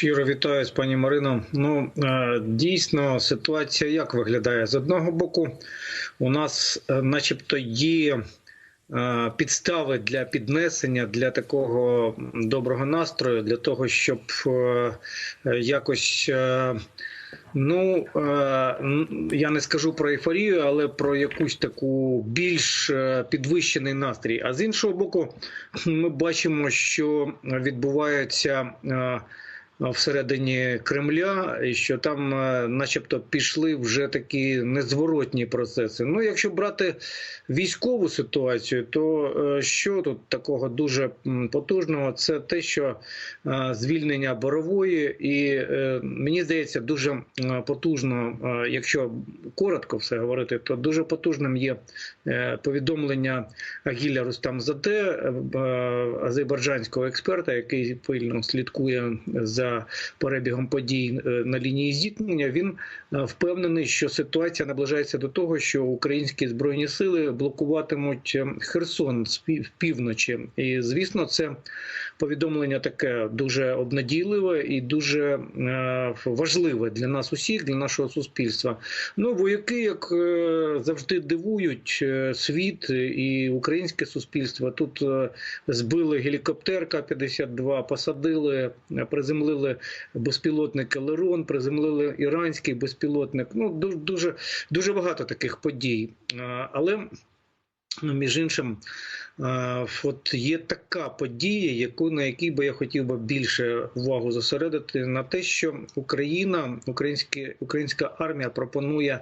Щиро вітаю пані Марино. Ну е, дійсно ситуація як виглядає з одного боку. У нас, е, начебто, є е, підстави для піднесення для такого доброго настрою, для того, щоб якось. Ну я не скажу про ейфорію, але про якусь таку більш підвищений настрій. А з іншого боку, ми бачимо, що відбувається всередині Кремля, і що там, е, начебто, пішли вже такі незворотні процеси. Ну, якщо брати військову ситуацію, то е, що тут такого дуже потужного? Це те, що е, звільнення борової, і мені здається, дуже потужно, якщо коротко все говорити, то дуже потужним є повідомлення Агіля Рустамзаде, азербайджанського експерта, який пильно слідкує за перебігом подій е, на лінії зіткнення, він е, впевнений, що ситуація наближається до того, що українські збройні сили блокуватимуть е, Херсон з півночі, і звісно, це повідомлення таке дуже обнадійливе і дуже важливе для нас усіх, для нашого суспільства. Ну вояки, як завжди, дивують світ і українське суспільство. Тут збили гелікоптер К-52, посадили, приземлили приземлили безпілотник Елерон, приземлили іранський безпілотник. Ну дуже дуже багато таких подій. Але між іншим. От є така подія, яку на якій би я хотів би більше увагу зосередити на те, що Україна, українська армія пропонує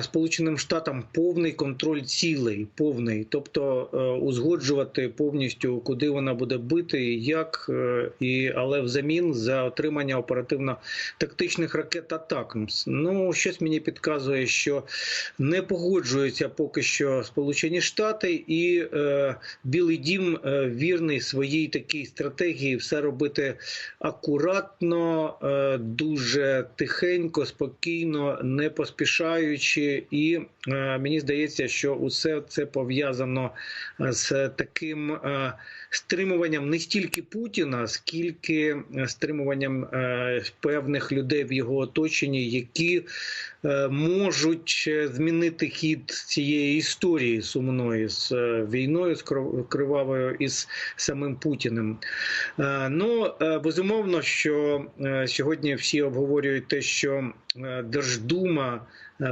Сполученим Штатам повний контроль цілей, повний, тобто е, узгоджувати повністю, куди вона буде бити, як е, і але взамін за отримання оперативно-тактичних ракет Атакмс. Ну щось мені підказує, що не погоджуються поки що Сполучені Штати і. Е, Білий Дім е, вірний своїй такій стратегії все робити акуратно, е, дуже тихенько, спокійно, не поспішаючи, і е, мені здається, що усе це пов'язано з таким стримуванням не стільки Путіна, скільки стримуванням певних людей в його оточенні, які можуть змінити хід цієї історії сумної з війною війною з кривавою із самим Путіним. Е, ну е, безумовно, що е, сьогодні всі обговорюють те, що Держдума.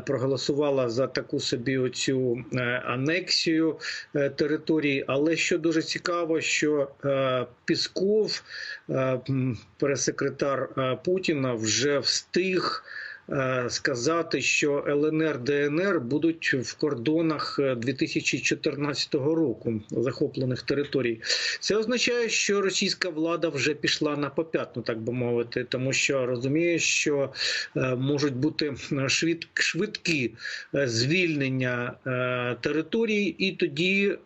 Проголосувала за таку собі оцю анексію території, але що дуже цікаво, що Пісков, прес-секретар Путіна, вже встиг. Е, сказати, що ЛНР ДНР будуть в кордонах 2014 е, року захоплених територій. Це означає, що російська влада вже пішла на поп'ятну, так би мовити, тому що розуміє, що е, можуть бути швид, швидкі звільнення територій, і тоді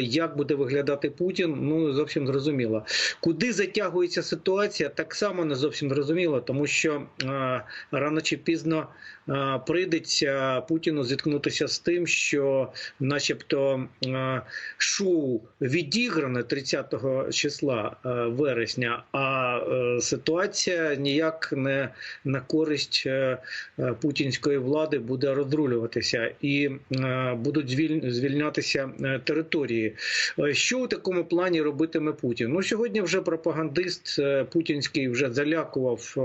як буде виглядати Путін, ну зовсім зрозуміло. Куди затягується ситуація, так само не зовсім зрозуміло, тому що рано чи пізно е, прийдеться Путіну зіткнутися з тим, що, начебто, е, шоу відігране 30 числа е, вересня, а ситуація ніяк не на користь путінської влади буде розрулюватися і будуть звільнятися території. Що у такому плані робитиме Путін? Ну сьогодні вже пропагандист путінський вже залякував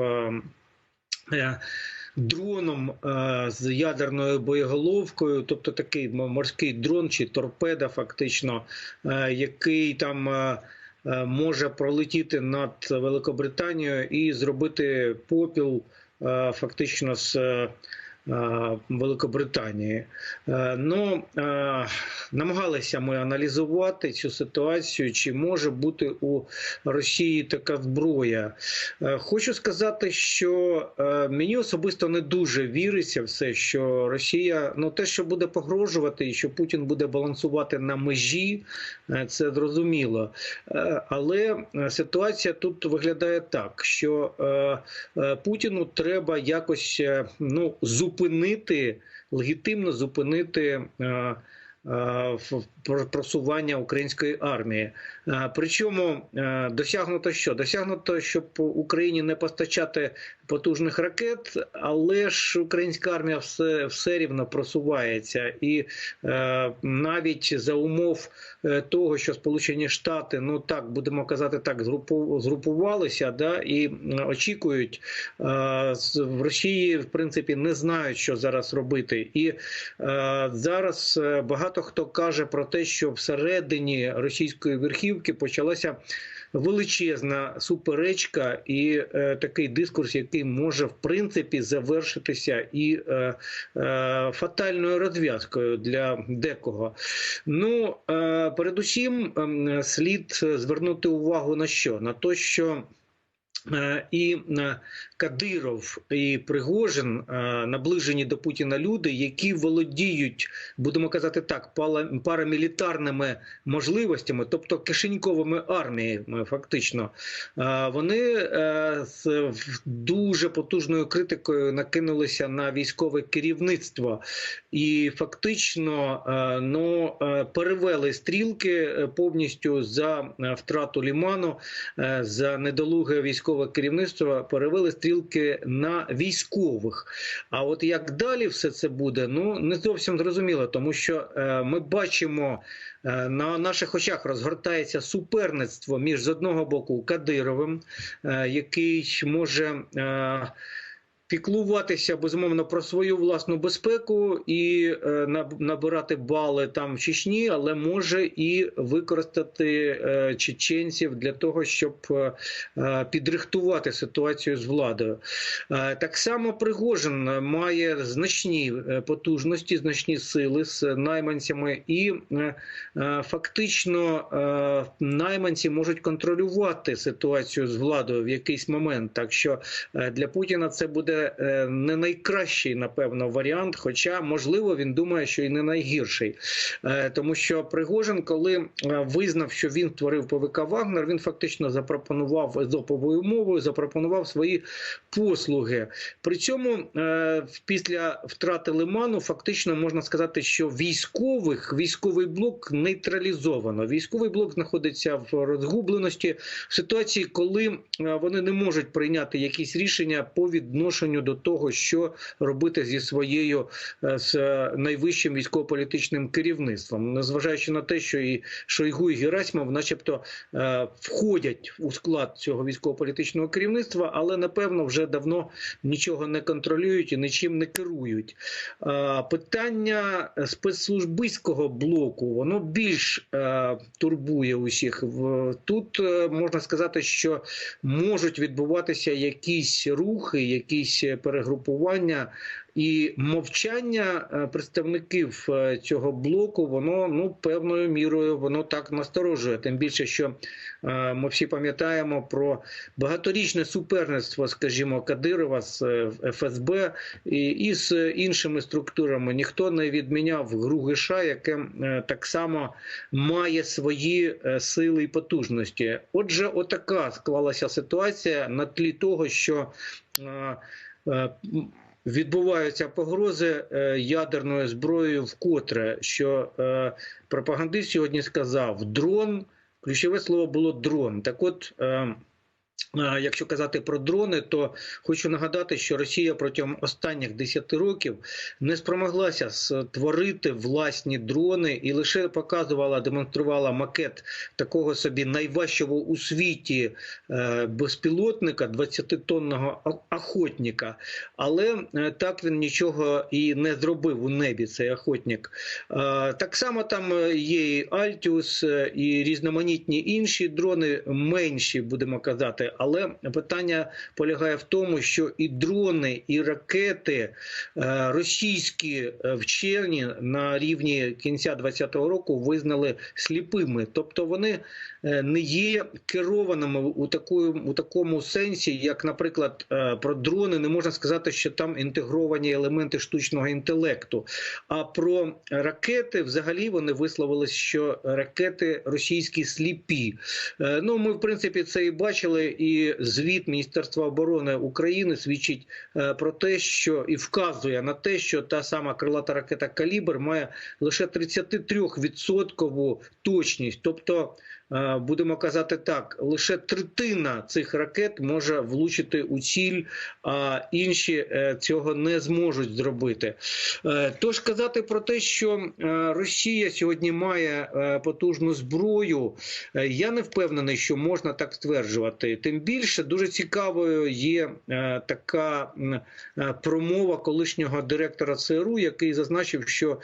дроном е, з ядерною боєголовкою, тобто такий морський дрон чи торпеда, фактично, е, який там. Е, може пролетіти над Великобританією і зробити попіл фактично з Великобританії. Ну намагалися ми аналізувати цю ситуацію, чи може бути у Росії така зброя. Хочу сказати, що мені особисто не дуже віриться все, що Росія ну те, що буде погрожувати, і що Путін буде балансувати на межі, це зрозуміло. Але ситуація тут виглядає так, що Путіну треба якось ну зупинити легітимно зупинити. Е, просування української армії. Е, Причому е, досягнуто що? Досягнуто, щоб Україні не постачати потужних ракет, але ж українська армія все, все рівно просувається, і е, навіть за умов е, того, що Сполучені Штати, ну так будемо казати, так згрупувалися, да і очікують е, в Росії, в принципі, не знають, що зараз робити, і е, зараз е, багато хто каже про те, що всередині російської верхівки почалася величезна суперечка і е, такий дискурс, який може в принципі завершитися і е, е, фатальною розв'язкою для декого. Ну е, передусім ем, слід звернути увагу на що? На те, що е, і е, Кадиров і Пригожин е, наближені до Путіна люди, які володіють, будемо казати так, парамілітарними можливостями, тобто кишеньковими арміями, фактично, Е, вони е, з дуже потужною критикою накинулися на військове керівництво і фактично е, ну, е, перевели стрілки е, повністю за е, втрату ліману, е, за недолуге військове керівництво, перевели стрілки на військових. А от як далі все це буде, ну не зовсім зрозуміло, тому що е, ми бачимо. е, На наших очах розгортається суперництво між з одного боку Кадировим, е, який може е, піклуватися безумовно про свою власну безпеку і е, набирати бали там в Чечні, але може і використати е, чеченців для того, щоб е, підрихтувати ситуацію з владою. Так само Пригожин має значні потужності, значні сили з найманцями, і фактично найманці можуть контролювати ситуацію з владою в якийсь момент. Так що для Путіна це буде е, не найкращий, напевно, варіант, хоча, можливо, він думає, що і не найгірший. Е, Тому що Пригожин, коли е, визнав, що він творив ПВК Вагнер, він фактично запропонував езоповою мовою, запропонував свої послуги. При цьому після втрати Лиману фактично можна сказати, що військових військовий блок нейтралізовано. Військовий блок знаходиться в розгубленості в ситуації, коли вони не можуть прийняти якісь рішення по відношенню до того, що робити зі своєю е, з е, найвищим військово-політичним керівництвом, незважаючи на те, що і Шойгу і Герасимов, начебто, е, входять у склад цього військово-політичного керівництва, але напевно вже давно нічого не контролюють і нічим не керують. Питання спецслужбистського блоку воно більш турбує усіх. Тут можна сказати, що можуть відбуватися якісь рухи, якісь перегрупування. І мовчання е, представників е, цього блоку, воно ну певною мірою воно так насторожує. Тим більше, що е, ми всі пам'ятаємо про багаторічне суперництво, скажімо, Кадирова з е, ФСБ і, і з іншими структурами. Ніхто не відміняв гру ГШ, яке е, так само має свої е, сили і потужності. Отже, отака склалася ситуація на тлі того, що е, е, Відбуваються погрози е, ядерною зброєю вкотре, що е, пропагандист сьогодні сказав дрон. Ключове слово було дрон. Так, от. Якщо казати про дрони, то хочу нагадати, що Росія протягом останніх 10 років не спромоглася створити власні дрони і лише показувала, демонструвала макет такого собі найважчого у світі е, безпілотника, 20-тонного охотника. Але е, так він нічого і не зробив у небі. Цей охотник. Е, Так само там є і Альтіус, і різноманітні інші дрони, менші, будемо казати. Але питання полягає в тому, що і дрони, і ракети е, російські е, вчені на рівні кінця 2020 року визнали сліпими, тобто вони е, не є керованими у такому, у такому сенсі, як, наприклад, про дрони не можна сказати, що там інтегровані елементи штучного інтелекту. А про ракети взагалі вони висловились, що ракети російські сліпі. Ну, ми в принципі це і бачили і звіт Міністерства оборони України свідчить е, про те, що і вказує на те, що та сама крилата ракета Калібр має лише 33% точність, тобто. Е, Будемо казати так, лише третина цих ракет може влучити у ціль, а інші е, цього не зможуть зробити. Е, Тож казати про те, що Росія сьогодні має потужну зброю, я не впевнений, що можна так стверджувати. Тим більше дуже цікавою є така промова колишнього директора ЦРУ, який зазначив, що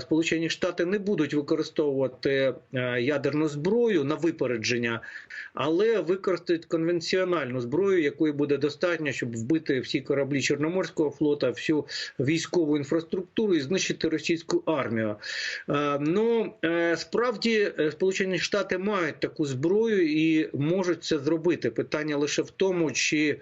Сполучені Штати не будуть використовувати ядерну зброю на випередження, але використають конвенціональну зброю, якої буде достатньо, щоб вбити всі кораблі Чорноморського флота, всю військову інфраструктуру і знищити російську армію. Е, Ну е, справді е, Сполучені Штати мають таку зброю і можуть це зробити. Питання лише в тому, чи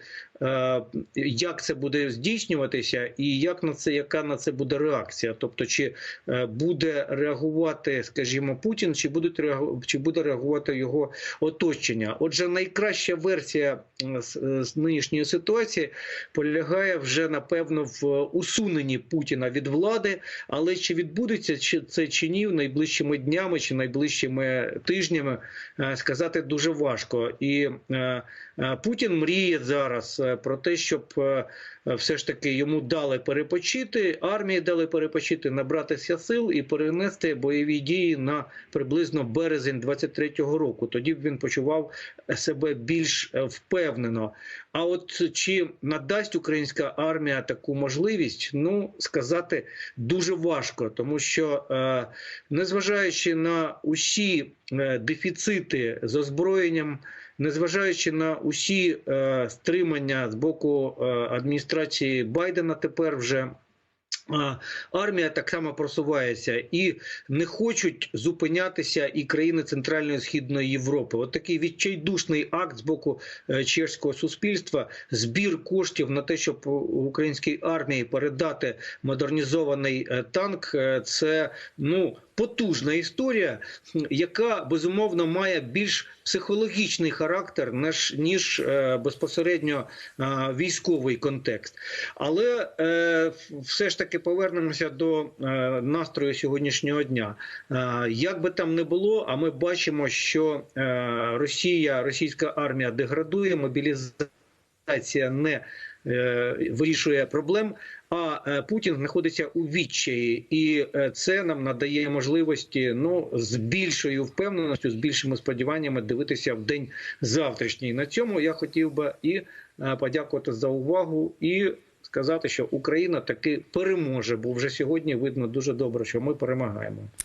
як це буде здійснюватися, і як на це, яка на це буде реакція? Тобто, чи е, буде реагувати, скажімо, Путін, чи будуть чи буде реагувати його оточення? Отже, найкраща версія е, з, е, нинішньої ситуації полягає вже напевно в усуненні Путіна від влади. Але чи відбудеться чи це чи ні в найближчими днями чи найближчими тижнями, е, сказати дуже важко. І е, е, Путін мріє зараз е, про те, щоб е, все ж таки йому дали перепочити, армії дали перепочити, набратися сил і перенести бойові дії на приблизно березень 23-го року. Тоді б він почував себе більш е, впевнено. А от чи надасть українська армія таку можливість, ну сказати дуже важко, тому що е, незважаючи на усі е, дефіцити з озброєнням, незважаючи на усі е, стримання з боку адміністрації Байдена, тепер вже. Армія так само просувається і не хочуть зупинятися і країни Центральної і Східної Європи. От такий відчайдушний акт з боку е, чешського суспільства, збір коштів на те, щоб українській армії передати модернізований е, танк. е, Це ну потужна історія, яка безумовно має більш психологічний характер, ніж, ніж е, безпосередньо е, військовий контекст. Але е, все ж таки повернемося до е, настрою сьогоднішнього дня. Е, як би там не було, а ми бачимо, що е, Росія, російська армія деградує, мобілізація не е, вирішує проблем. А е, Путін знаходиться у відчаї, і е, це нам надає можливості ну з більшою впевненістю, з більшими сподіваннями дивитися в день завтрашній. На цьому я хотів би і подякувати за увагу і сказати, що Україна таки переможе, бо вже сьогодні видно дуже добре, що ми перемагаємо.